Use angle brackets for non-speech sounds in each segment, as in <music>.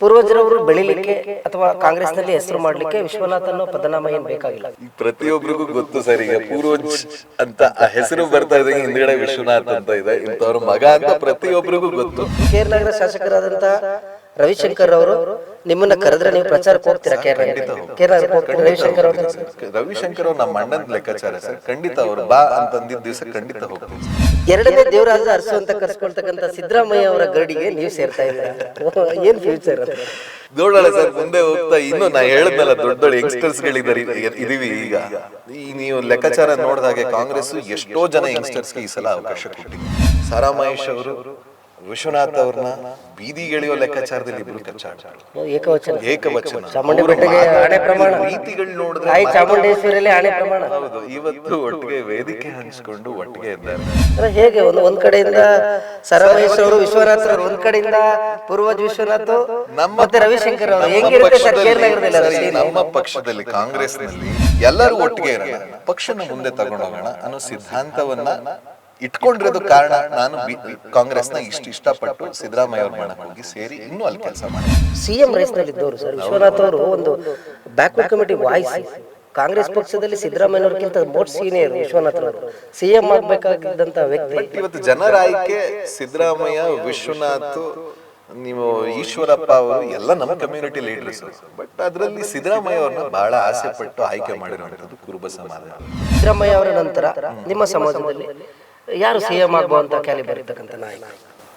ಪೂರ್ವಜರವರು ಬೆಳಿಲಿಕ್ಕೆ ಅಥವಾ ಕಾಂಗ್ರೆಸ್ನಲ್ಲಿ ಹೆಸರು ಮಾಡಲಿಕ್ಕೆ ವಿಶ್ವನಾಥ್ ಅನ್ನೋ ಪದನಾಮ ಏನ್ ಬೇಕಾಗಿಲ್ಲ. ಪ್ರತಿಯೊಬ್ಬರಿಗೂ ಗೊತ್ತು ಸರ್ ಈಗ ಪೂರ್ವಜ್ ಅಂತ ಆ ಹೆಸರು ಬರ್ತಾ ಇದೆ ಹಿಂದ್ಗಡೆ ವಿಶ್ವನಾಥ್ ಅಂತ ಇದೆ ಇಂಥವ್ರ ಮಗ ಅಂತ ಪ್ರತಿಯೊಬ್ಬರಿಗೂ ಗೊತ್ತು. ಕೇರ್ ನಗರ ಶಾಸಕರಾದಂತ ರವಿಶಂಕರ್ ಅವರು ನಿಮ್ಮನ್ನ ಕರೆದ್ರೆ ನೀವು ಪ್ರಚಾರಕ್ಕೆ ಹೋಗ್ತೀರಾ ಕೇರಳ ಕೇರ್ ನಗರಕ್ಕೆ ಹೋಗ್ತೀರಾ? ರವಿಶಂಕರ್ ಅವರು ರವಿಶಂಕರ್ ಅವ್ರು ನಮ್ಮ ಅಣ್ಣನ ಲೆಕ್ಕಾಚಾರ ಸರ್. ಖಂಡಿತ ಅವರು ಬಾ ಅಂತಂದಿದ್ದ ದಿವಸ ಖಂಡಿತ ಹೋಗ್ತೀವಿ. ಎರಡನೇ ದೇವರಾಜ ಅರಸು ಅಂತ ಕರ್ಸ್ಕೊಳ್ತಕ್ಕಂಥ ಸಿದ್ದರಾಮಯ್ಯ ಅವರ ಗಡಿಗೆ ನೀವು ಸೇರ್ತಾ ಇದ್ದೀರಾ? ಏನ್ ಫ್ಯೂಚರ್ ನೋಡೋಣ ಸರ್ ಮುಂದೆ ಹೋಗ್ತಾ ಇನ್ನು ನಾ ಹೇಳದ್ನಲ್ಲ ದೊಡ್ಡ ದೊಡ್ಡ ಯಂಗ್ಸ್ಟರ್ಸ್ ಗಳಿದ್ದಾರೆ ಇದೀವಿ ಈಗ. ಈ ನೀವು ಲೆಕ್ಕಾಚಾರ ನೋಡಿದ ಹಾಗೆ ಕಾಂಗ್ರೆಸ್ ಎಷ್ಟೋ ಜನ ಯಂಗ್ಸ್ಟರ್ಸ್ಗೆ ಈ ಸಲ ಅವಕಾಶ ಕೊಟ್ಟಿದೆ. ಸಾರಾ ಮಹೇಶ್ ಅವರು ವಿಶ್ವನಾಥ್ ಅವ್ರನ್ನ ಬೀದಿಗೆಳೆಯೋ ಲೆಕ್ಕಾಚಾರದಲ್ಲಿ ಇಬ್ರು ಕಚ್ಚಾಡ್ತಾರೆ. ಏಕವಚನ. ಏಕವಚನ. ಪ್ರಮಾಣ. ರೀತಿಗಳು ನೋಡಿದ್ರೆ ತಾಯಿ ಚಾಮುಂಡೇಶ್ವರಿಯಲ್ಲಿ ಆಣೆ ಪ್ರಮಾಣ. ಹೌದು ಇವತ್ತು ಒಟ್ಟಿಗೆ ವೇದಿಕೆ ಹಂಚಿಕೊಂಡು ಒಟ್ಟಿಗೆ ಇದ್ದಾರೆ. ಹೇಗೆ ಒಂದು ಒಂದ್ ಕಡೆಯಿಂದ ಸರಮಹೇಶ್ ಅವರು ವಿಶ್ವನಾಥ್ ಅವರು ಒಂದ್ ಕಡೆಯಿಂದ ಪೂರ್ವಜ್ ವಿಶ್ವನಾಥ್ ನಮ್ಮ ಮತ್ತೆ ರವಿಶಂಕರ್ ಅವರು? ನಮ್ಮ ಪಕ್ಷದಲ್ಲಿ- ಪಕ್ಷದಲ್ಲಿ ಕಾಂಗ್ರೆಸ್ನಲ್ಲಿ ಎಲ್ಲರೂ ಒಟ್ಟಿಗೆ ಇರೋಣ. ಪಕ್ಷನ ಮುಂದೆ ತಗೊಂಡೋಗೋಣ ಅನ್ನೋ ಸಿದ್ಧಾಂತವನ್ನ ಇಟ್ಕೊಂಡಿರೋದು ಕಾರಣ ನಾನು ಕಾಂಗ್ರೆಸ್ ಕಾಂಗ್ರೆಸ್ನ ಇಷ್ಟು ಇಷ್ಟಪಟ್ಟು ಸಿದ್ದರಾಮಯ್ಯ ಅವ್ರ ಮಾಡಕ್ ಹೋಗಿ ಸೇರಿ ಇನ್ನೂ ಅಲ್ಲಿ ಕೆಲಸ ಮಾಡಿ. ಸಿಎಂ ರೇಸ್ನಲ್ಲಿ ಇದ್ದವರು ಸರ್ ವಿಶ್ವನಾಥ್ ಅವರು ಒಂದು ಬ್ಯಾಕ್ವರ್ಡ್ ಕಮಿಟಿ ವಾಯ್ಸ್ ಕಾಂಗ್ರೆಸ್ ಪಕ್ಷದಲ್ಲಿ ಸಿದ್ದರಾಮಯ್ಯನವ್ರಿಗಿಂತ ಮೋಸ್ಟ್ ಸೀನಿಯರ್ ವಿಶ್ವನಾಥ್ ಅವರು. ಸಿಎಂ ಆಗ್ಬೇಕಾಗಿದ್ದಂತ ವ್ಯಕ್ತಿ. ಇವತ್ತು ಜನರ ಆಯ್ಕೆ ಸಿದ್ದರಾಮಯ್ಯ ವಿಶ್ವನಾಥ್ ನೀವು ಈಶ್ವರಪ್ಪ ಅವರು ಎಲ್ಲ ನಮ್ಮ ಕಮ್ಯುನಿಟಿ ಲೀಡರ್ಸ್ ಬಟ್ ಅದರಲ್ಲಿ ಸಿದ್ದರಾಮಯ್ಯ ಅವ್ರನ್ನ ಬಹಳ ಆಸೆ ಪಟ್ಟು ಆಯ್ಕೆ ಮಾಡಿರುವಂತದ್ದು ಕುರುಬ ಸಮಾಜ ಸಿದ್ದರಾಮಯ್ಯ ಅವರ ನಂತರ ನಿಮ್ಮ ಸಮಾಜದಲ್ಲಿ ಯಾರು ಸಿಎಂ ಆಗುವಂತ ಕ್ಯಾಲಿಬರ್ ಇರ್ತಕ್ಕಂಥ ನಾಯಕ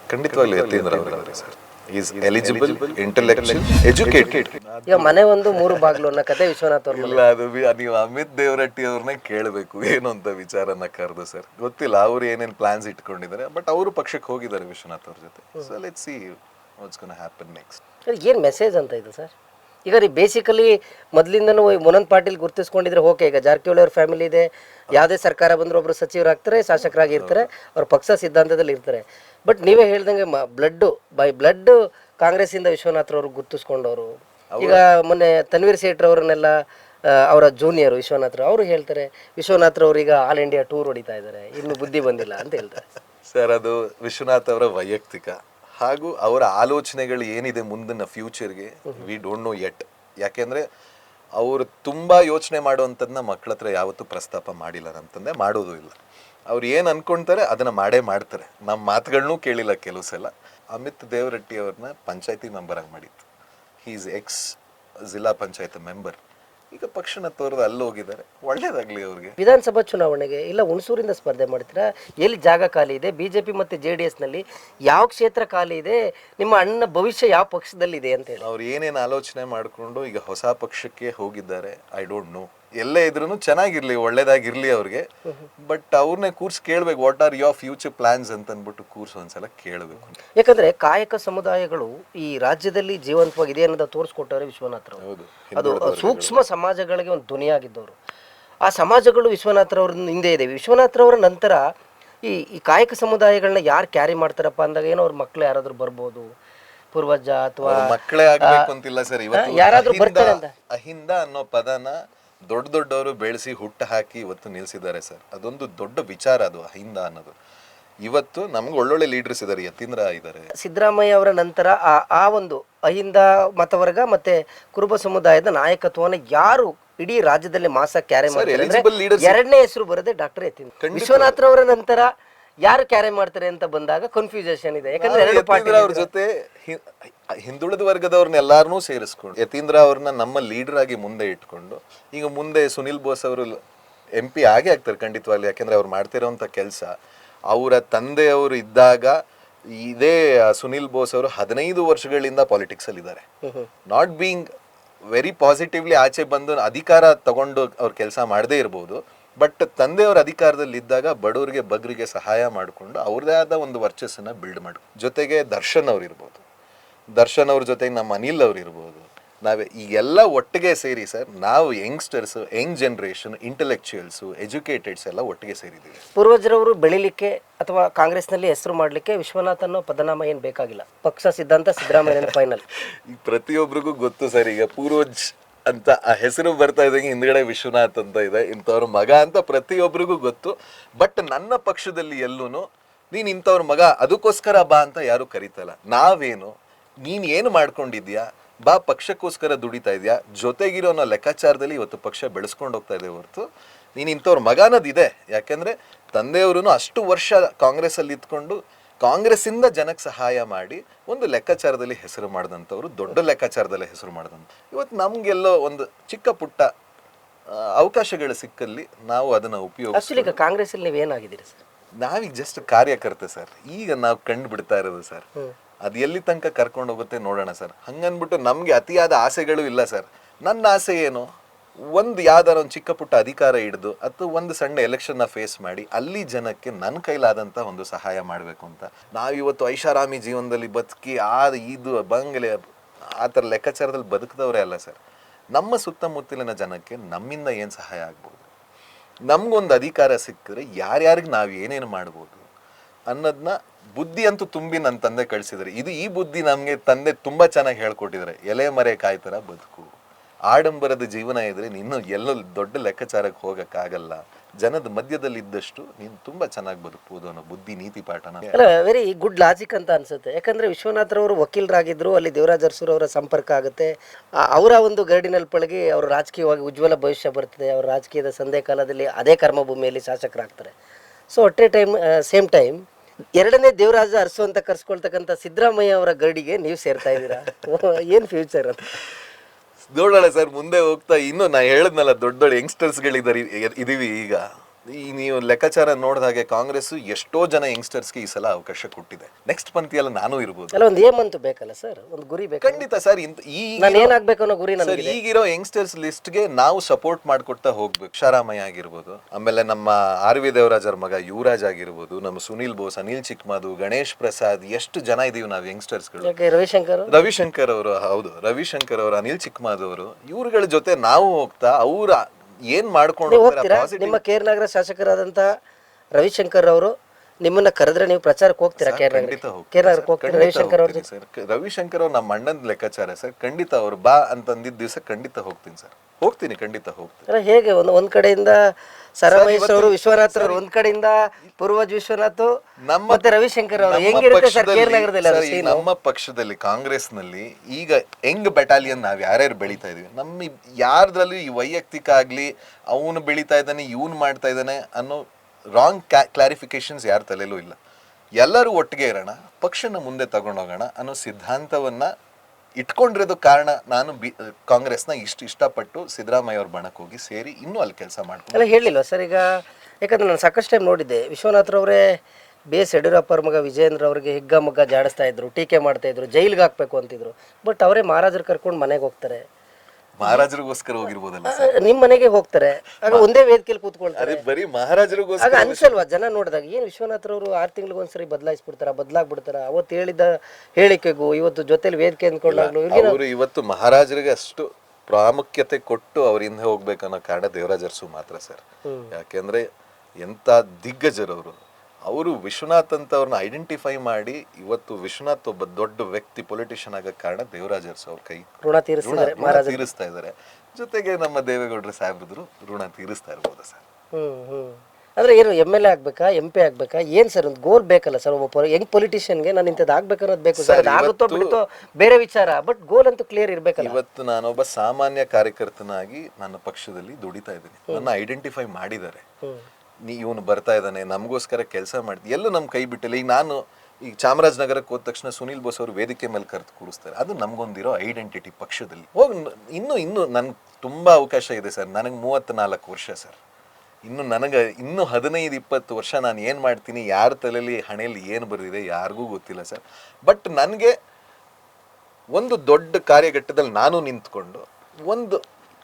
ಖಂಡಿತವಾಗ್ಲೂ ಯತೀಂದ್ರ ಅವರು sir. Is eligible intellectual educated ಈಗ ಮನೆ ಒಂದು ಮೂರು ಬಾಗ್ಲು ಅನ್ನೋ ಕತೆ ವಿಶ್ವನಾಥ್ ಅವ್ರ ಇಲ್ಲ ಅದು ಬಿ- ನೀವು ಅಮಿತ್ ದೇವರಟ್ಟಿ ಅವ್ರನ್ನೇ ಕೇಳಬೇಕು. ಏನು ಅಂತ ವಿಚಾರನ ಕರೆದು ಸರ್. ಗೊತ್ತಿಲ್ಲ ಅವ್ರು ಏನೇನು ಪ್ಲಾನ್ಸ್ ಇಟ್ಕೊಂಡಿದ್ದಾರೆ ಬಟ್ ಅವರು ಪಕ್ಷಕ್ಕೆ ಹೋಗಿದ್ದಾರೆ ವಿಶ್ವನಾಥ್ ಅವ್ರ ಜೊತೆ. So let see what's gonna happen next ಏನು ಮೆಸೇಜ್ ಅಂತ ಇದು ಸರ್? ಈಗ ರೀ ಬೇಸಿಕಲಿ ಮೊದಲಿಂದನೂ ಮುನಂದ್ ಪಾಟೀಲ್ ಗುರುತಿಸ್ಕೊಂಡಿದ್ರೆ ಓಕೆ ಈಗ ಜಾರಕಿಹೊಳಿ ಅವ್ರ ಫ್ಯಾಮಿಲಿ ಇದೆ ಯಾವುದೇ ಸರ್ಕಾರ ಬಂದರೂ ಒಬ್ಬರು ಸಚಿವರಾಗ್ತಾರೆ ಶಾಸಕರಾಗಿ ಇರ್ತಾರೆ ಅವ್ರ ಪಕ್ಷ ಸಿದ್ಧಾಂತದಲ್ಲಿ ಇರ್ತಾರೆ. ಬಟ್ ನೀವೇ ಹೇಳ್ದಂಗೆ ಮ ಬ್ಲಡ್ಡು ಬೈ ಬ್ಲಡ್ ಕಾಂಗ್ರೆಸ್ಸಿಂದ ವಿಶ್ವನಾಥ್ರವರು ಗುರುತಿಸ್ಕೊಂಡವರು. ಈಗ ಮೊನ್ನೆ ತನ್ವೀರ್ ಸೇಠ್ರವ್ರನ್ನೆಲ್ಲ ಅವರ ಜೂನಿಯರ್ ವಿಶ್ವನಾಥ್ರು ಅವರು ಹೇಳ್ತಾರೆ ವಿಶ್ವನಾಥ್ರವ್ರು ಈಗ ಆಲ್ ಇಂಡಿಯಾ ಟೂರ್ ಹೊಡಿತಾ ಇದ್ದಾರೆ ಇನ್ನು ಬುದ್ಧಿ ಬಂದಿಲ್ಲ ಅಂತ ಹೇಳ್ತಾರೆ. <laughs> ಸರ್ ಅದು ವಿಶ್ವನಾಥ್ ಅವರ ವೈಯಕ್ತಿಕ. ಹಾಗೂ ಅವರ ಆಲೋಚನೆಗಳು ಏನಿದೆ ಮುಂದಿನ ಫ್ಯೂಚರ್ಗೆ ವಿ ಡೋಂಟ್ ನೋ ಯೆಟ್ ಯಾಕೆಂದ್ರೆ ಅವರು ತುಂಬಾ ಯೋಚನೆ ಮಾಡುವಂಥದ್ದನ್ನ ಮಕ್ಕಳ ಹತ್ರ ಯಾವತ್ತೂ ಪ್ರಸ್ತಾಪ ಮಾಡಿಲ್ಲ ನಮ್ಮ ಮಾಡೋದು ಇಲ್ಲ. ಅವ್ರು ಏನು ಅನ್ಕೊಂತಾರೆ ಅದನ್ನು ಮಾಡೇ ಮಾಡ್ತಾರೆ. ನಮ್ಮ ಮಾತುಗಳನ್ನೂ ಕೇಳಿಲ್ಲ ಕೆಲವು ಸಲ. ಅಮಿತ್ ದೇವರಟ್ಟಿ ಅವ್ರನ್ನ ಪಂಚಾಯತಿ ಮೆಂಬರ್ ಆಗಿ ಮಾಡಿತ್ತು ಈಸ್ ಎಕ್ಸ್ ಜಿಲ್ಲಾ ಪಂಚಾಯತ್ ಮೆಂಬರ್ ಈಗ ಪಕ್ಷನ ತೋರ್ದು ಅಲ್ಲಿ ಹೋಗಿದ್ದಾರೆ. ಒಳ್ಳೇದಾಗ್ಲಿ ಅವ್ರಿಗೆ. ವಿಧಾನಸಭಾ ಚುನಾವಣೆಗೆ ಇಲ್ಲ ಹುಣಸೂರಿಂದ ಸ್ಪರ್ಧೆ ಮಾಡ್ತೀರಾ ಎಲ್ಲಿ ಜಾಗ ಖಾಲಿ ಇದೆ? ಬಿಜೆಪಿ ಮತ್ತೆ ಜೆ ಡಿ ಎಸ್ನಲ್ಲಿ ಯಾವ ಕ್ಷೇತ್ರ ಖಾಲಿ ಇದೆ? ನಿಮ್ಮ ಅಣ್ಣ ಭವಿಷ್ಯ ಯಾವ ಪಕ್ಷದಲ್ಲಿ ಇದೆ ಅಂತ ಹೇಳಿ. ಅವ್ರು ಏನೇನು ಆಲೋಚನೆ ಮಾಡಿಕೊಂಡು ಈಗ ಹೊಸ ಪಕ್ಷಕ್ಕೆ ಹೋಗಿದ್ದಾರೆ ಐ ಡೋಂಟ್ ನೋ ಎಲ್ಲೇ ಇದ್ರೂ ಚೆನ್ನಾಗಿರ್ಲಿ ಒಳ್ಳೇದಾಗಿರ್ಲಿ ಅವ್ರಿಗೆ. ಬಟ್ ಅವ್ರನ್ನೇ ಕೂರ್ಸ್ ಕೇಳ್ಬೇಕು what are your future plans ಅಂತ ಅಂದ್ಬಿಟ್ಟು ಕೂರ್ಸ್ ಒಂದ್ಸಲ ಕೇಳಬೇಕು. ಯಾಕಂದ್ರೆ ಕಾಯಕ ಸಮುದಾಯಗಳು ಈ ರಾಜ್ಯದಲ್ಲಿ ಜೀವಂತವಾಗಿದೆ ಅನ್ನೋದ ತೋರಿಸ್ಕೊಟ್ಟವ್ರೆ ವಿಶ್ವನಾಥ್ರವರು ಅದು ಸೂಕ್ಷ್ಮ ಸಮಾಜಗಳಿಗೆ ಒಂದು ಧ್ವನಿಯಾಗಿದ್ದವರು. ಆ ಸಮಾಜಗಳು ವಿಶ್ವನಾಥ್ರವ್ರ ಹಿಂದೆ ಇದೆ. ವಿಶ್ವನಾಥ್ರವರ ನಂತರ ಈ ಈ ಕಾಯಕ ಸಮುದಾಯಗಳನ್ನ ಯಾರು ಕ್ಯಾರಿ ಮಾಡ್ತಾರಪ್ಪ ಅಂದಾಗ ಏನೋ ಅವ್ರ ಮಕ್ಳು ಯಾರಾದ್ರೂ ಬರ್ಬೋದು. ಪೂರ್ವಜ ಅಥವಾ ಮಕ್ಕಳೇ ಆಗ್ಬೇಕು ಅಂತಿಲ್ಲ ಸರ್ ಇವತ್ತು ಯಾರಾದ್ರೂ ಬರ್ತಾರೆ? ಅಹಿಂದ ಅನ್ನೋ ಪದನ ದೊಡ್ಡ ದೊಡ್ಡವರು ಬೆಳೆಸಿ ಹುಟ್ಟು ಹಾಕಿ ಇವತ್ತು ನಿಲ್ಲಿಸಿದ್ದಾರೆ ಸರ್. ಅದೊಂದು ದೊಡ್ಡ ವಿಚಾರ ಅದು ಅಹಿಂದ ಅನ್ನೋದು. ಇವತ್ತು ನಮ್ಗೆ ಒಳ್ಳೊಳ್ಳೆ ಲೀಡರ್ಸ್ ಇದ್ದಾರೆ ಯತೀಂದ್ರ ಇದ್ದಾರೆ ಸಿದ್ದರಾಮಯ್ಯ ಅವರ ನಂತರ ಆ ಆ ಒಂದು ಅಹಿಂದ ಮತವರ್ಗ ಮತ್ತೆ ಕುರುಬ ಸಮುದಾಯದ ನಾಯಕತ್ವವನ್ನು ಯಾರು ಇಡೀ ರಾಜ್ಯದಲ್ಲಿ ಮಾಸ ಕ್ಯಾರೆ ಮಾಡ್ತಾರೆ ಅಂದ್ರೆ ಎರಡನೇ ಹೆಸರು ಬರದೆ ಡಾಕ್ಟರ್ ಯತೀಂದ್ರ. ವಿಶ್ವನಾಥ್ ಅವರ ನಂತರ ಯಾರು ಕ್ಯಾರೆ ಮಾಡ್ತಾರೆ ಅಂತ ಬಂದಾಗ ಕನ್ಫ್ಯೂಷನ್ ಇದೆ. ಯಾಕಂದ್ರೆ ಎರಡು ಪಾರ್ಟಿ ಯತೀಂದ್ರ ಅವ್ರ ಜೊತೆ ಹಿ- ಹಿಂದುಳಿದ ವರ್ಗದವ್ರನ್ನ ಎಲ್ಲಾರನ್ನೂ ಸೇರಿಸ್ಕೊಂಡು ಯತೀಂದ್ರ ಅವ್ರನ್ನ ನಮ್ಮ ಲೀಡರ್ ಆಗಿ ಮುಂದೆ ಇಟ್ಕೊಂಡು ಈಗ ಮುಂದೆ ಸುನಿಲ್ ಬೋಸ್ ಅವರು ಎಂ ಪಿ ಆಗೇ ಆಗ್ತಾರೆ ಖಂಡಿತವಾಗ್ಲಿ ಯಾಕಂದ್ರೆ ಅವ್ರು ಮಾಡ್ತಿರೋಂಥ ಕೆಲಸ. ಅವರ ತಂದೆಯವರು ಇದ್ದಾಗ ಇದೇ ಸುನಿಲ್ ಬೋಸ್ ಅವರು ಹದಿನೈದು ವರ್ಷಗಳಿಂದ ಪಾಲಿಟಿಕ್ಸ್ ಅಲ್ಲಿ ಇದ್ದಾರೆ. ನಾಟ್ ಬೀಯಿಂಗ್ ವೆರಿ ಪಾಸಿಟಿವ್ಲಿ ಆಚೆ ಬಂದು ಅಧಿಕಾರ ತಗೊಂಡು ಅವ್ರ ಕೆಲಸ ಮಾಡದೇ ಇರ್ಬೋದು ಬಟ್ ತಂದೆಯವರ ಅಧಿಕಾರದಲ್ಲಿ ಇದ್ದಾಗ ಬಡವರಿಗೆ ಬಗ್ರಿಗೆ ಸಹಾಯ ಮಾಡಿಕೊಂಡು ಅವ್ರದೇ ಆದ ಒಂದು ವರ್ಚಸ್ಸನ್ನ ಬಿಲ್ಡ್ ಮಾಡಿ. ಜೊತೆಗೆ ದರ್ಶನ್ ಅವ್ರು ಇರ್ಬೋದು. ದರ್ಶನ್ ಅವ್ರ ಜೊತೆಗೆ ನಮ್ಮ ಅನಿಲ್ ಅವ್ರು ಇರ್ಬೋದು. ನಾವೇ ಈ ಎಲ್ಲ ಒಟ್ಟಿಗೆ ಸೇರಿ ಸರ್ ನಾವು youngsters young generation intellectuals educateds ಎಲ್ಲ ಒಟ್ಟಿಗೆ ಸೇರಿದ್ದೀವಿ. ಪೂರ್ವಜರವರು ಬೆಳಿಲಿಕ್ಕೆ ಅಥವಾ ಕಾಂಗ್ರೆಸ್ನಲ್ಲಿ ಹೆಸರು ಮಾಡಲಿಕ್ಕೆ ವಿಶ್ವನಾಥ್ ಅನ್ನೋ ಪದನಾಮ ಏನು ಬೇಕಾಗಿಲ್ಲ. ಪಕ್ಷ ಸಿದ್ಧಾಂತ ಸಿದ್ದರಾಮಯ್ಯ ಫೈನಲ್ <laughs> ಈಗ ಪ್ರತಿಯೊಬ್ಬರಿಗೂ ಗೊತ್ತು ಸರ್ ಈಗ ಪೂರ್ವಜ್ ಅಂತ ಆ ಹೆಸರು ಬರ್ತಾ ಇದ್ದಂಗೆ ಹಿಂದ್ಗಡೆ ವಿಶ್ವನಾಥ್ ಅಂತ ಇದೆ. ಇಂಥವ್ರ ಮಗ ಅಂತ ಪ್ರತಿಯೊಬ್ಬರಿಗೂ ಗೊತ್ತು. ಬಟ್ ನನ್ನ ಪಕ್ಷದಲ್ಲಿ ಎಲ್ಲೂ ನೀನು ಇಂಥವ್ರ ಮಗ, ಅದಕ್ಕೋಸ್ಕರ ಬಾ ಅಂತ ಯಾರು ಕರೀತಲ್ಲ ನಾವೇನು, ನೀನು ಏನು ಮಾಡ್ಕೊಂಡಿದ್ಯಾ? ಬಾ, ಪಕ್ಷಕ್ಕೋಸ್ಕರ ದುಡಿತಾ ಇದೆಯಾ? ಜೊತೆಗಿರೋ ಅನ್ನೋ ಲೆಕ್ಕಾಚಾರದಲ್ಲಿ ಇವತ್ತು ಪಕ್ಷ ಬೆಳೆಸ್ಕೊಂಡು ಹೋಗ್ತಾ ಇದೆ ಹೊರತು. ನೀನು ಇಂಥವ್ರ ಮಗ ಅನ್ನೋದಿದೆ ಯಾಕೆಂದ್ರೆ ತಂದೆಯವರು ಅಷ್ಟು ವರ್ಷ ಕಾಂಗ್ರೆಸ್ ಅಲ್ಲಿ ಇದ್ಕೊಂಡು ಕಾಂಗ್ರೆಸ್ಸಿಂದ ಜನಕ್ಕೆ ಸಹಾಯ ಮಾಡಿ ಒಂದು ಲೆಕ್ಕಾಚಾರದಲ್ಲಿ ಹೆಸರು ಮಾಡಿದಂಥವ್ರು ದೊಡ್ಡ ಲೆಕ್ಕಾಚಾರದಲ್ಲಿ ಹೆಸರು ಮಾಡಿದಂಥ ಇವತ್ತು ನಮ್ಗೆಲ್ಲೋ ಒಂದು ಚಿಕ್ಕ ಪುಟ್ಟ ಅವಕಾಶಗಳು ಸಿಕ್ಕಲ್ಲಿ ನಾವು ಅದನ್ನ ಉಪಯೋಗ ಕಾಂಗ್ರೆಸ್ ಈಗ ಕಾಂಗ್ರೆಸ್ಸಲ್ಲಿ ನೀವು ಏನಾಗಿದ್ದೀರಿ ಸರ್? ನಾವೀಗ ಜಸ್ಟ್ ಕಾರ್ಯಕರ್ತೆ ಸರ್. ಈಗ ನಾವು ಕಂಡು ಬಿಡ್ತಾ ಇರೋದು ಸರ್. ಅದು ಎಲ್ಲಿ ತನಕ ಕರ್ಕೊಂಡು ಹೋಗುತ್ತೆ ನೋಡೋಣ ಸರ್. ಹಂಗನ್ಬಿಟ್ಟು ನಮ್ಗೆ ಅತಿಯಾದ ಆಸೆಗಳು ಇಲ್ಲ ಸರ್. ನನ್ನ ಆಸೆ ಏನು? ಒಂದು ಯಾವ್ದಾರ ಒಂದು ಚಿಕ್ಕ ಪುಟ್ಟ ಅಧಿಕಾರ ಹಿಡಿದು ಅಥವಾ ಒಂದು ಸಣ್ಣ ಎಲೆಕ್ಷನ್ನ ಫೇಸ್ ಮಾಡಿ ಅಲ್ಲಿ ಜನಕ್ಕೆ ನನ್ನ ಕೈಲಾದಂಥ ಒಂದು ಸಹಾಯ ಮಾಡಬೇಕು ಅಂತ. ನಾವಿವತ್ತು ಐಷಾರಾಮಿ ಜೀವನದಲ್ಲಿ ಬದುಕಿ ಆ ಇದು ಬಂಗಲೆ ಆ ಥರ ಲೆಕ್ಕಾಚಾರದಲ್ಲಿ ಬದುಕಿದವರೇ ಅಲ್ಲ ಸರ್. ನಮ್ಮ ಸುತ್ತಮುತ್ತಲಿನ ಜನಕ್ಕೆ ನಮ್ಮಿಂದ ಏನು ಸಹಾಯ ಆಗ್ಬೋದು? ನಮ್ಗೊಂದು ಅಧಿಕಾರ ಸಿಕ್ಕರೆ ಯಾರ್ಯಾರಿಗೆ ನಾವು ಏನೇನು ಮಾಡ್ಬೋದು ಅನ್ನೋದನ್ನ ಬುದ್ಧಿ ಅಂತೂ ತುಂಬಿ ನನ್ನ ತಂದೆ ಕಳಿಸಿದ್ರೆ. ಇದು ಈ ಬುದ್ಧಿ ನಮಗೆ ತಂದೆ ತುಂಬಾ ಚೆನ್ನಾಗಿ ಹೇಳ್ಕೊಟ್ಟಿದ್ದಾರೆ ಎಲೆ ಮರೆ ಕಾಯ್ತರ ಬದುಕು. ಆಡಂಬರದ ಜೀವನ ಇದ್ರೆ ನೀನು ಎಲ್ಲೋ ದೊಡ್ಡ ಲೆಕ್ಕಾಚಾರಕ್ಕೆ ಹೋಗಕ್ಕಾಗಲ್ಲ. ಜನದ ಮಧ್ಯದಲ್ಲಿ ಇದ್ದಷ್ಟು ನೀನು ತುಂಬಾ ಚೆನ್ನಾಗಿ ಬದುಕಬಹುದು ಅನ್ನೋ ಬುದ್ಧಿ, ನೀತಿ ಪಾಠನ. ವೆರಿ ಗುಡ್ ಲಾಜಿಕ್ ಅಂತ ಅನ್ಸುತ್ತೆ. ಯಾಕಂದ್ರೆ ವಿಶ್ವನಾಥ್ರವರು ವಕೀಲರಾಗಿದ್ರು, ಅಲ್ಲಿ ದೇವರಾಜ್ ಅರಸೂರು ಅವರ ಸಂಪರ್ಕ ಆಗುತ್ತೆ. ಅವರ ಒಂದು ಗರಡಿನಲ್ಲಿ ಪಳಗಿ ಅವರು ರಾಜಕೀಯವಾಗಿ ಉಜ್ವಲ ಭವಿಷ್ಯ ಬರ್ತದೆ. ಅವರ ರಾಜಕೀಯದ ಸಂದೇ ಕಾಲದಲ್ಲಿ ಅದೇ ಕರ್ಮಭೂಮಿಯಲ್ಲಿ ಶಾಸಕರಾಗ್ತಾರೆ. So at a time same time ಎರಡನೇ ದೇವರಾಜ ಅರಸು ಅಂತ ಕರ್ಸ್ಕೊಳ್ತಕ್ಕಂಥ ಸಿದ್ದರಾಮಯ್ಯ ಅವರ ಗರ್ಡಿಗೆ ನೀವು ಸೇರ್ತಾ ಇದ್ದೀರಾ? <laughs> ಏನು ಫ್ಯೂಚರ್ ಅಂತ? ನೋಡೋಣ ಸರ್ ಮುಂದೆ ಹೋಗ್ತಾ ಇನ್ನು ನಾ ಹೇಳದ್ನಲ್ಲ ದೊಡ್ಡ ದೊಡ್ಡ ಯಂಗ್ಸ್ಟರ್ಸ್ಗಳಿದ್ದಾರೆ ಇದೀವಿ ಈಗ. ಈ ನೀವು ಲೆಕ್ಕಾಚಾರ ನೋಡಿದ ಹಾಗೆ ಕಾಂಗ್ರೆಸ್ ಎಷ್ಟೋ ಜನ ಯಂಗ್ಸ್ಟರ್ಸ್ಗೆ ಈ ಸಲ ಅವಕಾಶ ಕೊಟ್ಟಿದೆ. ನೆಕ್ಸ್ಟ್ ಪಂಕ್ತಿಯಲ್ಲಿ ನಾನು ಇರ್ಬೋದು. ಅಲ್ಲ ಒಂದು ಬೇಕಲ್ಲ ಸರ್? ಒಂದು ಗುರಿ ಬೇಕು ಖಂಡಿತ ಸರ್ ಇಂತ ಈ ನಾನು ಏನಾಗಬೇಕು ಅನ್ನೋ ಗುರಿ ಸರ್ ಈಗಿರೋ ಯಂಗ್ಸ್ಟರ್ಸ್ ಲಿಸ್ಟ್ಗೆ ನಾವು ಸಪೋರ್ಟ್ ಮಾಡ್ಕೊಡ್ತಾ ಹೋಗ್ಬೇಕು. ಶಾರಾಮಯ್ಯ ಆಗಿರ್ಬೋದು ಆಮೇಲೆ ನಮ್ಮ ಆರ್ ವಿ ದೇವರಾಜರ್ ಮಗ ಯುವರಾಜ್ ಆಗಿರ್ಬೋದು ನಮ್ಮ ಸುನಿಲ್ ಬೋಸ್ ಅನಿಲ್ ಚಿಕ್ಮಾದು ಗಣೇಶ್ ಪ್ರಸಾದ್ ಎಷ್ಟು ಜನ ಇದೀವಿ ನಾವು ಯಂಗ್ಸ್ಟರ್ಸ್ಗಳು. ರವಿಶಂಕರ್ ರವಿಶಂಕರ್ ಅವರು ಹೌದು ರವಿಶಂಕರ್ ಅವರು ಅನಿಲ್ ಚಿಕ್ಮಾದವರು ಇವ್ರುಗಳ ಜೊತೆ ನಾವು ಹೋಗ್ತಾ ಅವ್ರ ಏನ್ ಮಾಡ್ಕೊಂಡು ಹೋಗ್ತೀರಾ? ನಿಮ್ಮ ಕೇರ್ ನಗರ ಶಾಸಕರಾದಂತಹ ರವಿಶಂಕರ್ ಅವರು ನಿಮ್ಮನ್ನ ಕರೆದ್ರೆ ನೀವು ಪ್ರಚಾರಕ್ಕೆ ಹೋಗ್ತೀರಾ ರವಿಶಂಕರ್ ಅವ್ರ ಸರ್. ರವಿಶಂಕರ್ ಅವ್ರು ನಮ್ಮ ಅಣ್ಣನ ಲೆಕ್ಕಾಚಾರ ಸರ್. ಖಂಡಿತ ಅವ್ರು ಬಾ ಅಂತಂದಿದ್ದ ದಿವಸ ಖಂಡಿತ ಹೋಗ್ತೀನಿ ಸರ್. ಹೋಗ್ತೀನಿ ಖಂಡಿತ ಹೋಗ್ತೀನಿ. ಹೇಗೆ ಒಂದು ಒಂದ್ ಕಡೆಯಿಂದ ಸರಮಹೇಶ್ ಅವರು ವಿಶ್ವನಾಥ್ ಅವರು ಒಂದ್ ಕಡೆಯಿಂದ ಪೂರ್ವಜ್ ವಿಶ್ವನಾಥ್ ನಮ್ಮ ಮತ್ತೆ ರವಿಶಂಕರ್ ಅವರು ನಮ್ಮ ಹೆಂಗಿರುತ್ತೆ ಸರ್ ಈ ನಮ್ಮ ಪಕ್ಷದಲ್ಲಿ ಕಾಂಗ್ರೆಸ್ನಲ್ಲಿ ಈಗ ಹೆಂಗ್ ಬೆಟಾಲಿಯನ್ ನಾವ್ ಯಾರ್ಯಾರು ಬೆಳೀತಾ ಇದೀವಿ? ನಮ್ಮ ಯಾರ್ದ್ರಲ್ಲಿ ಈ ವೈಯಕ್ತಿಕ ಆಗ್ಲಿ ಅವನು ಬೆಳೀತಾ ಇದ್ದಾನೆ ಇವನು ಮಾಡ್ತಾ ಇದ್ದಾನೆ ಅನ್ನೋ ರಾಂಗ್ ಕ್ಲಾರಿಫಿಕೇಶನ್ಸ್ ಯಾರ ತಲೆಯಲ್ಲೂ ಇಲ್ಲ. ಎಲ್ಲರೂ ಒಟ್ಟಿಗೆ ಇರೋಣ, ಪಕ್ಷನ ಮುಂದೆ ತಗೊಂಡೋಗೋಣ ಅನ್ನೋ ಸಿದ್ಧಾಂತವನ್ನ ಇಟ್ಕೊಂಡಿರೋದು ಕಾರಣ ನಾನು ಬಿ ಕಾಂಗ್ರೆಸ್ನ ಇಷ್ಟು ಇಷ್ಟಪಟ್ಟು ಸಿದ್ದರಾಮಯ್ಯ ಅವ್ರ ಬಣಕ್ಕೆ ಹೋಗಿ ಸೇರಿ ಇನ್ನೂ ಅಲ್ಲಿ ಕೆಲಸ ಮಾಡ್ತೀನಿ ಅಲ್ಲ, ಹೇಳಿಲ್ವಾ ಸರ್? ಈಗ ಯಾಕಂದ್ರೆ ನಾನು ಸಾಕಷ್ಟು ಟೈಮ್ ನೋಡಿದ್ದೆ. ವಿಶ್ವನಾಥ್ರವರೇ ಬಿ ಎಸ್ ಯಡಿಯೂರಪ್ಪ ಅವ್ರ ಮಗ, ವಿಜಯೇಂದ್ರ ಅವರಿಗೆ ಹಿಗ್ಗ, ಮಗ್ಗ ಜಾಡಿಸ್ತಾ ಇದ್ರು, ಟೀಕೆ ಮಾಡ್ತಾ ಇದ್ರು, ಜೈಲಿಗೆ ಹಾಕ್ಬೇಕು ಅಂತಿದ್ರು. ಬಟ್ ಅವರೇ ಮಹಾರಾಜರು ಕರ್ಕೊಂಡು ಮನೆಗೆ ಹೋಗ್ತಾರೆ. ಮಹಾರಾಜರಿಗೋಸ್ಕರ ಹೋಗಿರ್ಬೋದಲ್ಲ ಸರ್? ನಿಮ್ ಮನೆಗೆ ಹೋಗ್ತಾರೆ. ಆಗ ಒಂದೇ ವೇದಿಕೆಯಲ್ಲಿ ಕೂತ್ಕೊಳ್ತಾರೆ. ಅದೇ ಬರೀ ಮಹಾರಾಜರಿಗೋಸ್ಕರ ಆಗ ಅನ್ಸಲ್ವಾ? ಜನ ನೋಡಿದಾಗ ಏನು ವಿಶ್ವನಾಥ್ರವರು ಆರು ತಿಂಗಳಿಗೆ ಒಂದ್ಸರಿ ಬದಲಾಯಿಸ್ಬಿಡ್ತಾರ ಬದಲಾಗ್ಬಿಡ್ತಾರ? ಅವತ್ತು ಹೇಳಿದ ಹೇಳಿಕೆಗೂ ಇವತ್ತು ಜೊತೆಲಿ ವೇದಿಕೆ ಅಂದ್ಕೊಂಡಾಗ್ಲೂ ಅವರು ಇವತ್ತು ಮಹಾರಾಜರಿಗೆ ಅಷ್ಟು ಪ್ರಾಮುಖ್ಯತೆ ಕೊಟ್ಟು ಅವ್ರ ಹಿಂದೆ ಹೋಗ್ಬೇಕನ್ನೋ ಕಾರಣ ದೇವರಾಜ ಅರಸು ಮಾತ್ರ ಸರ್. ಯಾಕೆಂದ್ರೆ ಎಂತ ದಿಗ್ಗಜರವರು. ಅವರು ವಿಶ್ವನಾಥ್ ಅಂತ ಅವ್ರನ್ನ ಐಡೆಂಟಿಫೈ ಮಾಡಿ ಇವತ್ತು ವಿಶ್ವನಾಥ್ ಒಬ್ಬ ದೊಡ್ಡ ವ್ಯಕ್ತಿ ಪೊಲಿಟಿಷಿಯನ್ ಆಗೋ ಕಾರಣ ದೇವರಾಜ್ ಅರಸು ಅವ್ರ ಕೈ. ಋಣ ತೀರಿಸ್ತಾ ಇದ್ದಾರೆ ಜೊತೆಗೆ ನಮ್ಮ ದೇವೇಗೌಡರು ಸಾಹೇಬ್ರು ಋಣ ತೀರಿಸ್ತಾ ಇರ್ಬೋದು ಸರ್? ಹ್ಮ್ ಹ್ಮ್. ಅಂದ್ರೆ ಏನು ಎಂ ಎಲ್ ಎ ಆಗ್ಬೇಕಾ ಎಂ ಪಿ ಆಗ್ಬೇಕಾ? ಏನ್ ಸರ್ ಒಂದು ಗೋಲ್ ಬೇಕಲ್ಲ ಸರ್? ಒಬ್ಬ ಹೆಂಗ್ ಪೊಲಿಟಿಷಿಯನ್ಗೆ ನಾನು ಇಂಥದ್ದು ಆಗ್ಬೇಕು ಅನ್ನೋದು ಬೇಕು ಸರ್. ಆಗುತ್ತೋ ಬಿಡುತ್ತೋ ಬೇರೆ ವಿಚಾರ ಬಟ್ ಗೋಲ್ ಅಂತೂ ಕ್ಲಿಯರ್ ಇರ್ಬೇಕಲ್ಲ. ಇವತ್ತು ನಾನೊಬ್ಬ ಸಾಮಾನ್ಯ ಕಾರ್ಯಕರ್ತನಾಗಿ ನನ್ನ ಪಕ್ಷದಲ್ಲಿ ದುಡಿತಾ ಇದ್ದೀನಿ. ನನ್ನ ಐಡೆಂಟಿಫೈ ಮಾಡಿದ್ದಾರೆ. ನೀ ಇವನು ಬರ್ತಾ ಇದ್ದಾನೆ, ನಮಗೋಸ್ಕರ ಕೆಲಸ ಮಾಡ್ತಿ. ಎಲ್ಲೂ ನಮ್ಮ ಕೈ ಬಿಟ್ಟಿಲ್ಲ, ಈಗ ನಾನು ಈಗ ಚಾಮರಾಜನಗರಕ್ಕೆ ಹೋದ ತಕ್ಷಣ ಸುನೀಲ್ ಬೋಸ್ ಅವರು ವೇದಿಕೆ ಮೇಲೆ ಕರೆದು ಕೂಡಿಸ್ತಾರೆ ಅದು ನಮಗೊಂದಿರೋ ಐಡೆಂಟಿಟಿ ಪಕ್ಷದಲ್ಲಿ. ಹೋಗಿ ಇನ್ನೂ ಇನ್ನೂ ನನಗೆ ತುಂಬ ಅವಕಾಶ ಇದೆ ಸರ್. ನನಗೆ ಮೂವತ್ತ್ನಾಲ್ಕು ವರ್ಷ ಸರ್. ಇನ್ನು ನನಗೆ ಇನ್ನೂ ಹದಿನೈದು, ಇಪ್ಪತ್ತು ವರ್ಷ ನಾನು ಏನು ಮಾಡ್ತೀನಿ, ಯಾರ ತಲೆಯಲ್ಲಿ ಹಣೆಯಲ್ಲಿ ಏನು ಬರೆದಿದೆ ಯಾರಿಗೂ ಗೊತ್ತಿಲ್ಲ ಸರ್. ಬಟ್ ನನಗೆ ಒಂದು ದೊಡ್ಡ ಕಾರ್ಯಘಟ್ಟದಲ್ಲಿ ನಾನು ನಿಂತ್ಕೊಂಡು, ಒಂದು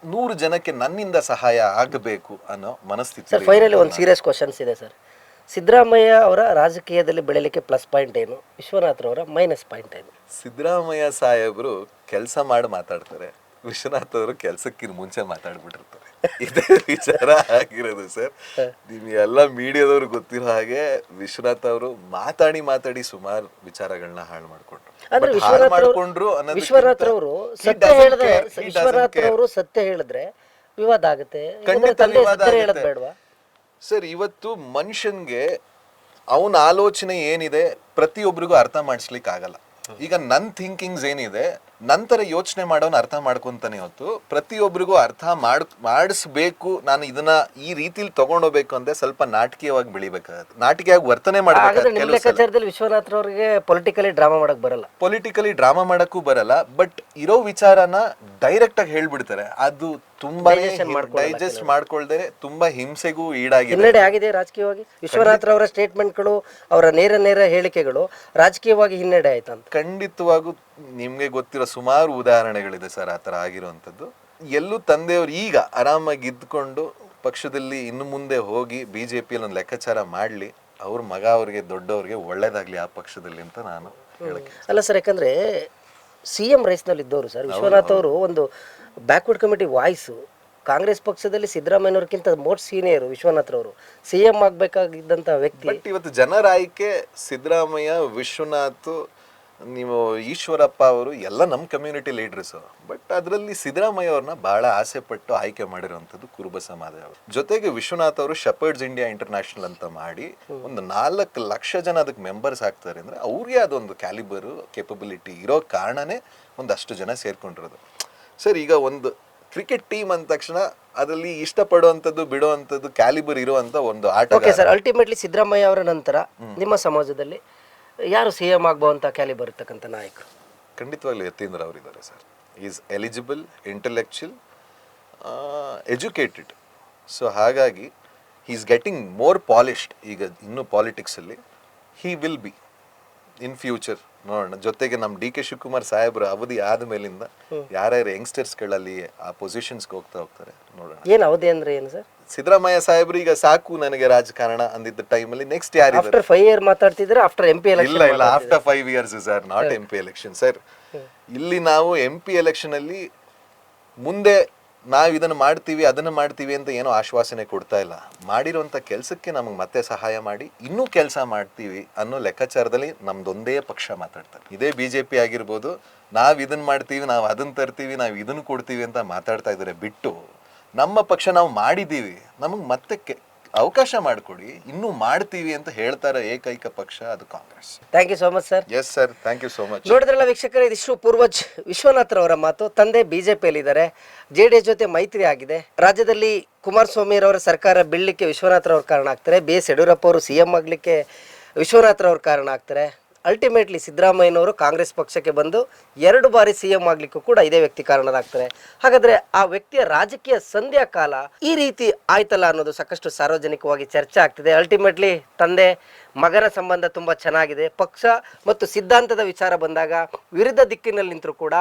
ನೂರು ಜನಕ್ಕೆ ನನ್ನಿಂದ ಸಹಾಯ ಆಗಬೇಕು ಅನ್ನೋ ಮನಸ್ಥಿತಿ ಸರ್ ಫೈನಲಿ ಒಂದು ಸೀರಿಯಸ್ ಕ್ವಶನ್ಸ್ ಇದೆ ಸರ್. ಸಿದ್ದರಾಮಯ್ಯ ಅವರ ರಾಜಕೀಯದಲ್ಲಿ ಬೆಳಲಿಕ್ಕೆ ಪ್ಲಸ್ ಪಾಯಿಂಟ್ ಏನು? ವಿಶ್ವನಾಥ್ರವರ ಮೈನಸ್ ಪಾಯಿಂಟ್ ಏನು? ಸಿದ್ದರಾಮಯ್ಯ ಸಾಹೇಬರು ಕೆಲಸ ಮಾಡಿ ಮಾತಾಡ್ತಾರೆ. ವಿಶ್ವನಾಥ್ ಅವರು ಕೆಲಸಕ್ಕಿಂತ ಮುಂಚೆ ಮಾತಾಡ್ಬಿಟ್ಟಿರ್ತಾರೆ. ಇದೇ ವಿಚಾರ ಆಗಿರೋದು ಸರ್. ಎಲ್ಲ ಮೀಡಿಯಾದವ್ರು ಗೊತ್ತಿರೋ ಹಾಗೆ ವಿಶ್ವನಾಥ್ ಅವರು ಮಾತಾಡಿ ಮಾತಾಡಿ ಸುಮಾರು ವಿಚಾರಗಳನ್ನ ಹಾಳು ಮಾಡ್ಕೊಂಡ್ರು. ಹಾಳು ವಿಶ್ವನಾಥ್ ಮಾಡ್ಕೊಂಡ್ರು ಅನ್ನೋದು ವಿಶ್ವನಾಥ್ರವರು ಸತ್ಯ ಹೇಳಿದ್ರೆ ವಿಶ್ವನಾಥ್ರವರು ಸತ್ಯ ಹೇಳಿದ್ರೆ ವಿವಾದ ಆಗುತ್ತೆ. ಖಂಡಿತ ವಿವಾದ ಹೇಳೋದು. ಬೇಡವಾ? ಸರ್ ಇವತ್ತು ಮನುಷ್ಯನ್ಗೆ ಅವನ ಆಲೋಚನೆ ಏನಿದೆ ಪ್ರತಿಯೊಬ್ಬರಿಗೂ ಅರ್ಥ ಮಾಡಿಸ್ಲಿಕ್ಕೆ ಆಗಲ್ಲ ಈಗ ನನ್ ಥಿಂಕಿಂಗ್ಸ್ ಏನಿದೆ ನಂತರ ಯೋಚನೆ ಮಾಡೋನ್ ಅರ್ಥ ಮಾಡ್ಕೊಂತಾನೆ ಹೊತ್ತು ಪ್ರತಿಯೊಬ್ಬರಿಗೂ ಅರ್ಥ ಮಾಡ್ ಮಾಡಿಸ್ಬೇಕು ನಾನು ಇದನ್ನ ಈ ರೀತಿಲಿ ತಗೊಂಡೋಗ್ಬೇಕು ಅಂದ್ರೆ ಸ್ವಲ್ಪ ನಾಟಕೀಯವಾಗಿ ಬೆಳಿಬೇಕಾಗುತ್ತೆ. ನಾಟಕೀಯವಾಗಿ ವರ್ತನೆ ಮಾಡಬೇಕು ಮಾಡ್ಬೇಕಾಗತ್ತೆ ನಿಮ್ಮ ಕೆಲವು ಸಲ. ವಿಶ್ವನಾಥ್ ಅವ್ರಿಗೆ ಪೊಲಿಟಿಕಲಿ ಡ್ರಾಮಾ ಮಾಡಕ್ ಬರಲ್ಲ. ಪೊಲಿಟಿಕಲಿ ಡ್ರಾಮಾ ಮಾಡಕ್ಕೂ ಬರಲ್ಲ ಬಟ್ ಇರೋ ವಿಚಾರನ ಡೈರೆಕ್ಟ್ ಆಗಿ ಹೇಳ್ಬಿಡ್ತಾರೆ. ಅದು ತುಂಬಾ ಡೈಜೆಸ್ಟ್ ಮಾಡ್ಕೊಳ್ದೆ ತುಂಬಾ ಹಿಂಸೆಗೂ ಈಡಾಗಿದೆ. ಹಿನ್ನಡೆ ಆಗಿದೆ ರಾಜಕೀಯವಾಗಿ. ವಿಶ್ವನಾಥ್ ಅವರ ಸ್ಟೇಟ್ಮೆಂಟ್ಗಳು ಅವರ ನೇರ ನೇರ ಹೇಳಿಕೆಗಳು ರಾಜಕೀಯವಾಗಿ ಹಿನ್ನಡೆ ಆಯ್ತಂತ. ಖಂಡಿತವಾಗೂ ನಿಮ್ಗೆ ಗೊತ್ತಿರೋ ಸುಮಾರು ಉದಾಹರಣೆಗಳಿದೆ ಸರ್ ಆ ಥರ ಆಗಿರುವಂಥದ್ದು. ಎಲ್ಲೂ ತಂದೆಯವರು ಈಗ ಆರಾಮಾಗಿ ಇದ್ಕೊಂಡು ಪಕ್ಷದಲ್ಲಿ ಇನ್ನು ಮುಂದೆ ಹೋಗಿ ಬಿ ಜೆ ಪಿಯಲ್ಲಿ ಒಂದು ಲೆಕ್ಕಾಚಾರ ಮಾಡಲಿ ಅವ್ರ ಮಗ ಅವ್ರಿಗೆ ದೊಡ್ಡವ್ರಿಗೆ ಒಳ್ಳೇದಾಗಲಿ ಆ ಪಕ್ಷದಲ್ಲಿ ಅಂತ ನಾನು ಹೇಳಕ್ಕೆ ಅಲ್ಲ ಸರ್ ಯಾಕಂದ್ರೆ ಸಿ ಎಂ ರೇಸ್ನಲ್ಲಿ ಇದ್ದವರು ಸರ್ ವಿಶ್ವನಾಥ್ ಅವರು ಒಂದು ಬ್ಯಾಕ್ವರ್ಡ್ ಕಮಿಟಿ ವಾಯ್ಸು ಕಾಂಗ್ರೆಸ್ ಪಕ್ಷದಲ್ಲಿ ಸಿದ್ದರಾಮಯ್ಯನವ್ರಕ್ಕಿಂತ ಮೋಸ್ಟ್ ಸೀನಿಯರ್ ವಿಶ್ವನಾಥ್ ಅವರು ಸಿ ಎಂ ಆಗಬೇಕಾಗಿದ್ದಂಥ ವ್ಯಕ್ತಿ. ಇವತ್ತು ಜನರ ಆಯ್ಕೆ ಸಿದ್ದರಾಮಯ್ಯ ವಿಶ್ವನಾಥ್ ನೀವು ಈಶ್ವರಪ್ಪ ಅವರು ಎಲ್ಲ ನಮ್ಮ ಕಮ್ಯುನಿಟಿ ಲೀಡರ್ಸ್ ಬಟ್ ಅದರಲ್ಲಿ ಸಿದ್ದರಾಮಯ್ಯ ಅವ್ರನ್ನ ಬಹಳ ಆಸೆ ಪಟ್ಟು ಆಯ್ಕೆ ಮಾಡಿರುವಂಥದ್ದು ಕುರುಬ ಸಮಾಜ ಅವರು. ಜೊತೆಗೆ ವಿಶ್ವನಾಥ್ ಅವರು ಶಪರ್ಡ್ಸ್ ಇಂಡಿಯಾ ಇಂಟರ್ನ್ಯಾಷನಲ್ ಅಂತ ಮಾಡಿ ಒಂದು ನಾಲ್ಕು ಲಕ್ಷ ಜನ ಅದಕ್ಕೆ ಮೆಂಬರ್ಸ್ ಆಗ್ತಾರೆ ಅಂದ್ರೆ ಅವ್ರಿಗೆ ಅದೊಂದು ಕ್ಯಾಲಿಬರ್ ಕೆಪಬಿಲಿಟಿ ಇರೋ ಕಾರಣನೇ ಒಂದಷ್ಟು ಜನ ಸೇರ್ಕೊಂಡಿರೋದು. ಸರ್ ಈಗ ಒಂದು ಕ್ರಿಕೆಟ್ ಟೀಮ್ ಅಂದ ತಕ್ಷಣ ಅದರಲ್ಲಿ ಇಷ್ಟಪಡುವಂಥದ್ದು ಬಿಡುವಂಥದ್ದು ಕ್ಯಾಲಿಬರ್ ಇರುವಂಥ ಒಂದು ಆಟ ಓಕೆ ಸರ್ ಅಲ್ಟಿಮೇಟ್ಲಿ ಸಿದ್ದರಾಮಯ್ಯ ಅವರ ನಂತರ ನಿಮ್ಮ ಸಮಾಜದಲ್ಲಿ ಯಾರು ಸಿ ಎಂ ಆಗ್ಬೋಂತ ಕ್ಯಾಲಿ ಬರತಕ್ಕಂಥ ನಾಯಕರು? ಖಂಡಿತವಾಗ್ಲೂ ಯತೀಂದ್ರ ಅವರಿದ್ದಾರೆ sir. Is eligible intellectual educated so ಹಾಗಾಗಿ ಈಸ್ ಗೆಟಿಂಗ್ ಮೋರ್ ಪಾಲಿಶ್ಡ್ ಈಗ ಇನ್ನೂ ಪಾಲಿಟಿಕ್ಸಲ್ಲಿ he will be in future ನೋಡೋಣ. ಜೊತೆಗೆ ನಮ್ಮ ಡಿ ಕೆ ಶಿವಕುಮಾರ್ ಸಾಹೇಬ್ರ ಅವಧಿ ಆದ ಮೇಲಿಂದ ಯಾರ್ಯಾರು ಯಂಗ್ಸ್ಟರ್ಸ್ಗಳಲ್ಲಿ ಆ ಪೊಸಿಷನ್ಸ್ಗೆ ಹೋಗ್ತಾ ಹೋಗ್ತಾರೆ ನೋಡೋಣ. ಏನು ಅವಧಿ ಅಂದ್ರೆ ಏನು ಸರ್? ಸಿದ್ದರಾಮಯ್ಯ ಸಾಹೇಬ್ರು ಈಗ ಸಾಕು ನನಗೆ ರಾಜಕಾರಣ ಅಂದಿದ್ದ ಟೈಮಲ್ಲಿ ನೆಕ್ಸ್ಟ್ ಯಾರು ಆಫ್ಟರ್ ಫೈವ್ ಇಯರ್ ಮಾತಾಡ್ತಿದ್ರೆ ಆಫ್ಟರ್ ಎಂ ಪಿ ಇಲ್ಲ ಇಲ್ಲ after five years sir. Not M P election sir ಇಲ್ಲಿ ನಾವು ಎಂ ಪಿ ಎಲೆಕ್ಷನ್ ಅಲ್ಲಿ ಮುಂದೆ ನಾವು ಇದನ್ನು ಮಾಡ್ತೀವಿ ಅದನ್ನು ಮಾಡ್ತೀವಿ ಅಂತ ಏನೋ ಆಶ್ವಾಸನೆ ಕೊಡ್ತಾ ಇಲ್ಲ. ಮಾಡಿರುವಂಥ ಕೆಲಸಕ್ಕೆ ನಮಗೆ ಮತ್ತೆ ಸಹಾಯ ಮಾಡಿ ಇನ್ನೂ ಕೆಲಸ ಮಾಡ್ತೀವಿ ಅನ್ನೋ ಲೆಕ್ಕಾಚಾರದಲ್ಲಿ ನಮ್ದೊಂದೇ ಪಕ್ಷ ಮಾತಾಡ್ತಾರೆ. ಇದೇ ಬಿಜೆಪಿ ಆಗಿರ್ಬೋದು ನಾವು ಇದನ್ನು ಮಾಡ್ತೀವಿ ನಾವು ಅದನ್ನು ತರ್ತೀವಿ ನಾವು ಇದನ್ನ ಕೊಡ್ತೀವಿ ಅಂತ ಮಾತಾಡ್ತಾ ಇದ್ದಾರೆ ಬಿಟ್ಟು ನಮ್ಮ ಪಕ್ಷ ನಾವು ಮಾಡಿದ್ದೀವಿ ನಮಗೆ ಮತ್ತೆ ಕೆ- ಅವಕಾಶ ಮಾಡಿಕೊಡಿ ಇನ್ನೂ ಮಾಡ್ತೀವಿ ಅಂತ ಹೇಳ್ತಾರೆ ಏಕೈಕ ಪಕ್ಷ ಅದು Congress. Thank you so much sir yes sir thank you so much ನೋಡಿದ್ರಲ್ಲ ವೀಕ್ಷಕರೇ ಇದಿಷ್ಟು ಪೂರ್ವಜ್ ವಿಶ್ವನಾಥ್ರವರ ಮಾತು. ತಂದೆ ಬಿಜೆಪಿಯಲ್ಲಿ ಇದ್ದಾರೆ ಜೆ ಡಿ ಎಸ್ ಜೊತೆ ಮೈತ್ರಿ ಆಗಿದೆ. ರಾಜ್ಯದಲ್ಲಿ ಕುಮಾರಸ್ವಾಮಿರವರ ಸರ್ಕಾರ ಬೀಳಲಿಕ್ಕೆ ವಿಶ್ವನಾಥ್ರವ್ರ ಕಾರಣ ಆಗ್ತಾರೆ. ಬಿ ಎಸ್ ಯಡಿಯೂರಪ್ಪ ಅವರು ಸಿ ಎಂ ಆಗಲಿಕ್ಕೆ ವಿಶ್ವನಾಥ್ರವ್ರ ಕಾರಣ ಆಗ್ತಾರೆ. ಅಲ್ಟಿಮೇಟ್ಲಿ ಸಿದ್ದರಾಮಯ್ಯನವರು ಕಾಂಗ್ರೆಸ್ ಪಕ್ಷಕ್ಕೆ ಬಂದು ಎರಡು ಬಾರಿ ಸಿ ಎಂ ಆಗ್ಲಿಕ್ಕೂ ಕೂಡ ಇದೇ ವ್ಯಕ್ತಿ ಕಾರಣರಾಗ್ತಾರೆ. ಹಾಗಾದ್ರೆ ಆ ವ್ಯಕ್ತಿಯ ರಾಜಕೀಯ ಸಂಧ್ಯಾ ಕಾಲ ಈ ರೀತಿ ಆಯ್ತಲ್ಲ ಅನ್ನೋದು ಸಾಕಷ್ಟು ಸಾರ್ವಜನಿಕವಾಗಿ ಚರ್ಚೆ ಆಗ್ತಿದೆ. ಅಲ್ಟಿಮೇಟ್ಲಿ ತಂದೆ, ಮಗನ ಸಂಬಂಧ ತುಂಬಾ ಚೆನ್ನಾಗಿದೆ. ಪಕ್ಷ ಮತ್ತು ಸಿದ್ಧಾಂತದ ವಿಚಾರ ಬಂದಾಗ ವಿರುದ್ಧ ದಿಕ್ಕಿನಲ್ಲಿ ನಿಂತರೂ ಕೂಡ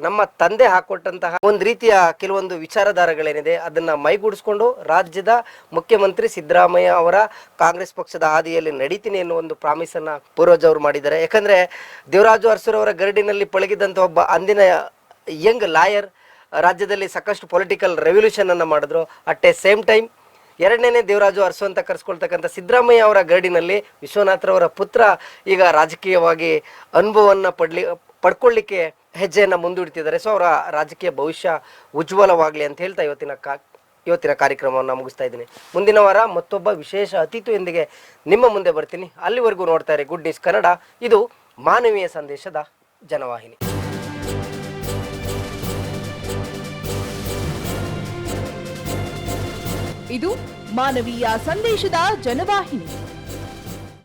ನಮ್ಮ ತಂದೆ ಹಾಕೊಟ್ಟಂತಹ ಒಂದು ರೀತಿಯ ಕೆಲವೊಂದು ವಿಚಾರಧಾರಗಳೇನಿದೆ, ಅದನ್ನ ಮೈಗೂಡಿಸ್ಕೊಂಡು ರಾಜ್ಯದ ಮುಖ್ಯಮಂತ್ರಿ ಸಿದ್ದರಾಮಯ್ಯ ಅವರ ಕಾಂಗ್ರೆಸ್ ಪಕ್ಷದ ಹಾದಿಯಲ್ಲಿ ನಡೀತೀನಿ ಎನ್ನುವ ಒಂದು ಪ್ರಾಮಿಸ್ ಅನ್ನ ಪೂರ್ವಜ್ ಅವರು ಮಾಡಿದ್ದಾರೆ. ಯಾಕಂದ್ರೆ ದೇವರಾಜು ಅರಸರವರ ಗರಡಿನಲ್ಲಿ ಪಳಗಿದಂತ ಒಬ್ಬ ಅಂದಿನ ಯಂಗ್ ಲಾಯರ್ ರಾಜ್ಯದಲ್ಲಿ ಸಾಕಷ್ಟು ಪೊಲಿಟಿಕಲ್ ರೆವಲ್ಯೂಷನ್ ಅನ್ನ ಮಾಡಿದ್ರು. ಅಟ್ ಎ ಸೇಮ್ ಟೈಮ್ ಎರಡನೇ ದೇವರಾಜು ಅರಸು ಅಂತ ಕರೆಸ್ಕೊಳ್ತಕ್ಕಂಥ ಸಿದ್ದರಾಮಯ್ಯ ಅವರ ಗರಡಿನಲ್ಲಿ ವಿಶ್ವನಾಥ್ರವರ ಪುತ್ರ ಈಗ ರಾಜಕೀಯವಾಗಿ ಅನುಭವವನ್ನು ಪಡ್ಲಿ ಪಡ್ಕೊಳ್ಳಿಕ್ಕೆ ಹೆಜ್ಜೆಯನ್ನು ಮುಂದೂಡ್ತಿದ್ದಾರೆ. ಸೊ ಅವರ ರಾಜಕೀಯ ಭವಿಷ್ಯ ಉಜ್ವಲವಾಗಲಿ ಅಂತ ಹೇಳ್ತಾ ಇವತ್ತಿನ ಕಾ, ಇವತ್ತಿನ ಕಾರ್ಯಕ್ರಮವನ್ನು ಮುಗಿಸ್ತಾ ಇದ್ದೀನಿ. ಮುಂದಿನ ವಾರ ಮತ್ತೊಬ್ಬ ವಿಶೇಷ ಅತಿಥಿಯೊಂದಿಗೆ ನಿಮ್ಮ ಮುಂದೆ ಬರ್ತೀನಿ. ಅಲ್ಲಿವರೆಗೂ ನೋಡ್ತಾ ಇರಿ ಗುಡ್ ನ್ಯೂಸ್ ಕನ್ನಡ ಇದು ಮಾನವೀಯ ಸಂದೇಶದ ಜನವಾಹಿನಿ. ಇದು ಮಾನವೀಯ ಸಂದೇಶದ ಜನವಾಹಿನಿ.